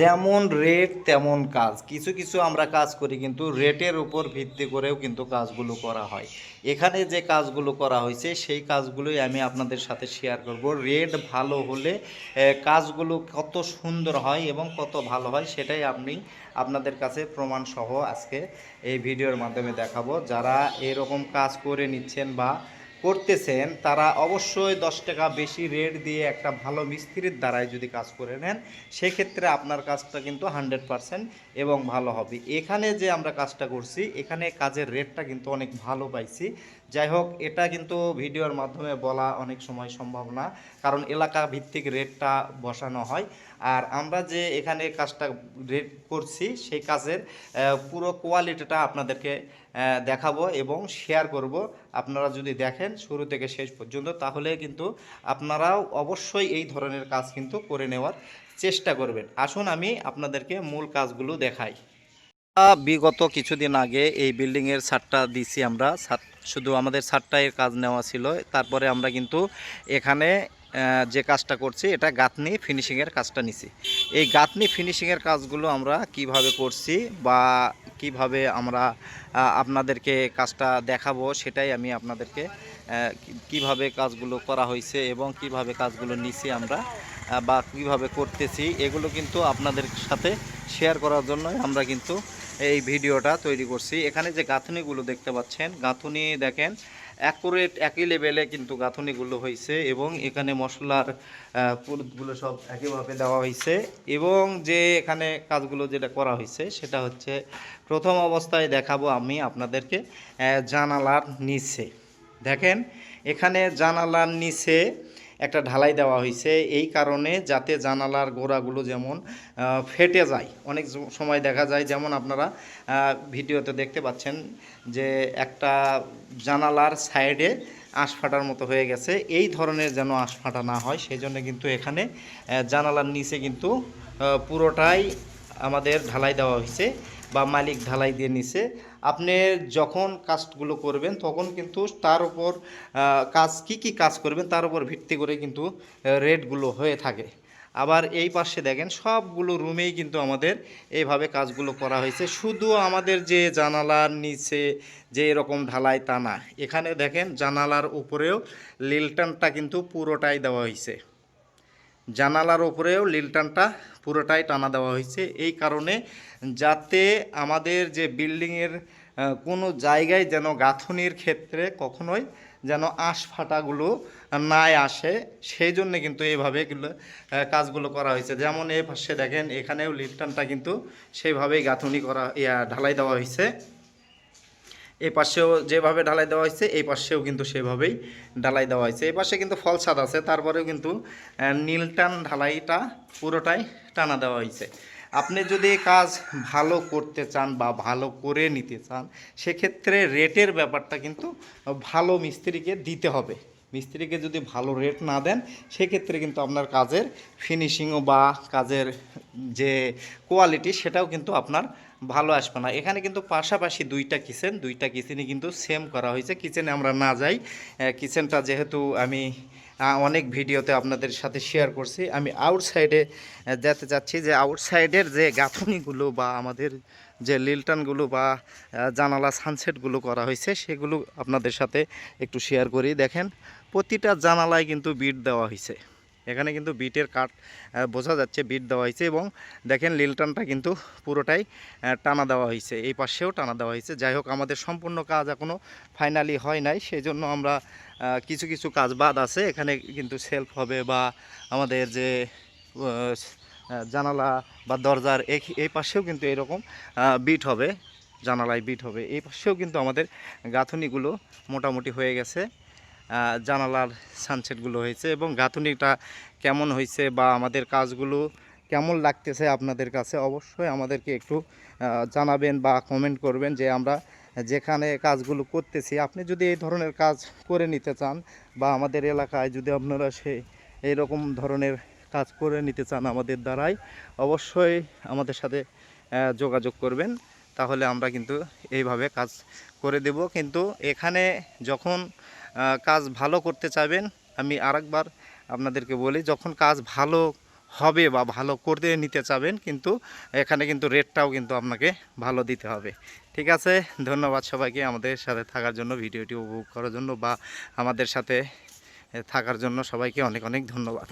যেমন রেট তেমন কাজ। কিছু কিছু আমরা কাজ করি, কিন্তু রেটের উপর ভিত্তি করেও কিন্তু কাজগুলো করা হয়। এখানে যে কাজগুলো করা হয়েছে, সেই কাজগুলোই আমি আপনাদের সাথে শেয়ার করব। রেট ভালো হলে কাজগুলো কত সুন্দর হয় এবং কত ভালো হয়, সেটাই আপনি আপনাদের কাছে প্রমাণ সহ আজকে এই ভিডিওর মাধ্যমে দেখাবো। যারা এরকম কাজ করে নিচ্ছেন বা করতেছেন, তারা অবশ্যই দশ টাকা বেশি রেট দিয়ে একটা ভালো মিস্ত্রির দ্বারাই যদি কাজ করে নেন, সেক্ষেত্রে আপনার কাজটা কিন্তু হান্ড্রেড পারসেন্ট এবং ভালো হবে। এখানে যে আমরা কাজটা করছি, এখানে কাজের রেটটা কিন্তু অনেক ভালো পাইছি। যাই হোক এটা কিন্তু ভিডিওর মাধ্যমে বলা অনেক সময় সম্ভব না, কারণ এলাকা ভিত্তিক রেটটা বসানো হয়। আর আমরা যে এখানে কাজটা রেট করছি, সেই কাজের পুরো কোয়ালিটিটা আপনাদেরকে দেখাবো এবং শেয়ার করব। আপনারা যদি দেখেন, শুরু থেকে শেষ পর্যন্ত, তাহলে কিন্তু আপনারাও অবশ্যই এই ধরনের কাজ কিন্তু করে নেওয়ার চেষ্টা করবেন। আসুন আমি আপনাদেরকে মূল কাজগুলো দেখাই। বিগত কিছুদিন আগে এই বিল্ডিংয়ের ছাদটা দিছি আমরা। ছাদ শুধু আমাদের ছাদটায় কাজ নেওয়া ছিল। তারপরে আমরা কিন্তু এখানে যে কাজটা করছি, এটা গাঁথনি ফিনিশিংয়ের কাজটা নিছি। এই গাঁথনি ফিনিশিংয়ের কাজগুলো আমরা কীভাবে করছি বা কীভাবে আমরা আপনাদেরকে কাজটা দেখাবো সেটাই আমি আপনাদেরকে কীভাবে কাজগুলো করা হয়েছে এবং কীভাবে কাজগুলো নিছি আমরা বা কীভাবে করতেছি, এগুলো কিন্তু আপনাদের সাথে শেয়ার করার জন্য আমরা কিন্তু এই ভিডিওটা তৈরি করছি। এখানে যে গাঁথনিগুলো দেখতে পাচ্ছেন, গাঁথনি দেখেন অ্যাকুরেট একই লেভেলে কিন্তু গাঁথনিগুলো হয়েছে এবং এখানে মশলার পুরুতগুলো সব একইভাবে দেওয়া হয়েছে এবং যে এখানে কাজগুলো যেটা করা হয়েছে সেটা হচ্ছে, প্রথম অবস্থায় দেখাবো আমি আপনাদেরকে জানালার নিচে। দেখেন, এখানে জানালার নিচে একটা ঢালাই দেওয়া হয়েছে। এই কারণে যাতে জানালার গোড়াগুলো যেমন ফেটে যায়, অনেক সময় দেখা যায়, যেমন আপনারা ভিডিওতে দেখতে পাচ্ছেন যে একটা জানালার সাইডে আঁশ ফাটার মতো হয়ে গেছে। এই ধরনের যেন আঁশ ফাটা না হয় সেই জন্য কিন্তু এখানে জানালার নিচে কিন্তু পুরোটাই আমাদের ঢালাই দেওয়া হয়েছে। বা মালিক ঢালাই দিয়ে নিছে। আপনি যখন কাজগুলো করবেন, তখন কিন্তু তার উপর কাজ, কি কি কাজ করবেন তার উপর ভিত্তি করে কিন্তু রেটগুলো হয়ে থাকে। আবার এই পাশে দেখেন, সবগুলো রুমেই কিন্তু আমাদের এইভাবে কাজগুলো করা হয়েছে। শুধু আমাদের যে জানালার নিচে যে এরকম ঢালাই তা না, এখানে দেখেন জানালার উপরেও লিলটানটা কিন্তু পুরোটাই দেওয়া হয়েছে। জানালার উপরেও লিলটানটা পুরোটাই টানা দেওয়া হয়েছে। এই কারণে যাতে আমাদের যে বিল্ডিংয়ের কোনো জায়গায় যেন গাঁথনির ক্ষেত্রে কখনোই যেন আঁশ ফাটাগুলো নাই আসে, সেই জন্য কিন্তু এইভাবে কাজগুলো করা হয়েছে। যেমন এই পাশে দেখেন, এখানেও লিলটানটা কিন্তু সেইভাবেই গাঁথনি করা ঢালাই দেওয়া হয়েছে। এই পাশেও যেভাবে ঢালাই দেওয়া হয়েছে, এই পাশেও কিন্তু সেভাবেই ঢালাই দেওয়া হয়েছে। এই পাশে কিন্তু ফল ছাদ আছে, তারপরেও কিন্তু নীলটান ঢালাইটা পুরোটাই টানা দেওয়া হয়েছে। আপনি যদি কাজ ভালো করতে চান বা ভালো করে নিতে চান, সেক্ষেত্রে রেটের ব্যাপারটা কিন্তু ভালো মিস্ত্রিকে দিতে হবে। মিস্ত্রিকে যদি ভালো রেট না দেন, সেক্ষেত্রে কিন্তু আপনার কাজের ফিনিশিংও বা কাজের যে কোয়ালিটি সেটাও কিন্তু আপনার ভালো আসবে না। এখানে কিন্তু পাশাপাশি দুইটা কিচেন দুইটা কিচেনই কিন্তু সেম করা হয়েছে। কিচেনে আমরা না যাই কিচেনটা যেহেতু আমি অনেক ভিডিওতে আপনাদের সাথে শেয়ার করছি, আমি আউটসাইডে যেতে চাচ্ছি যে আউটসাইডের যে গাঁথনিগুলো বা আমাদের যে লিলটানগুলো বা জানালা সানসেটগুলো করা হয়েছে, সেগুলো আপনাদের সাথে একটু শেয়ার করি। দেখেন, প্রতিটা জানালায় কিন্তু বিট দেওয়া হয়েছে। এখানে কিন্তু বিটের কাঠ বোঝা যাচ্ছে বিট দেওয়া হয়েছে এবং দেখেন লিলটানটা কিন্তু পুরোটাই টানা দেওয়া হয়েছে। এই পাশেও টানা দেওয়া হয়েছে। যাই হোক, আমাদের সম্পূর্ণ কাজ এখনও ফাইনালি হয় নাই। সেই জন্য আমরা কিছু কিছু কাজ বাদ আছে। এখানে কিন্তু সেলফ হবে বা আমাদের যে জানালা বা দরজার এই পাশেও কিন্তু এরকম বিট হবে, জানালায় বিট হবে। এই পাশেও কিন্তু আমাদের গাঁথনিগুলো মোটামুটি হয়ে গেছে। জানালার সানসেটগুলো হয়েছে এবং গাঁথনিটা কেমন হয়েছে বা আমাদের কাজগুলো কেমন লাগতেছে আপনাদের কাছে অবশ্যই আমাদেরকে একটু জানাবেন বা কমেন্ট করবেন যে আমরা যেখানে কাজগুলো করতেছি, আপনি যদি এই ধরনের কাজ করে নিতে চান বা আমাদের এলাকায় যদি আপনারা সেই এইরকম ধরনের কাজ করে নিতে চান আমাদের দ্বারাই, অবশ্যই আমাদের সাথে যোগাযোগ করবেন। তাহলে আমরা কিন্তু এইভাবে কাজ করে দেব। কিন্তু এখানে যখন কাজ ভালো করতে চাইবেন, আমি আরেকবার আপনাদেরকে বলি, যখন কাজ ভালো হবে বা ভালো করতে নিতে চাবেন, কিন্তু এখানে কিন্তু রেটটাও কিন্তু আপনাকে ভালো দিতে হবে। ঠিক আছে? ধন্যবাদ সবাইকে আমাদের সাথে থাকার জন্য, ভিডিওটি উপভোগ করার জন্য বা আমাদের সাথে থাকার জন্য সবাইকে অনেক অনেক ধন্যবাদ।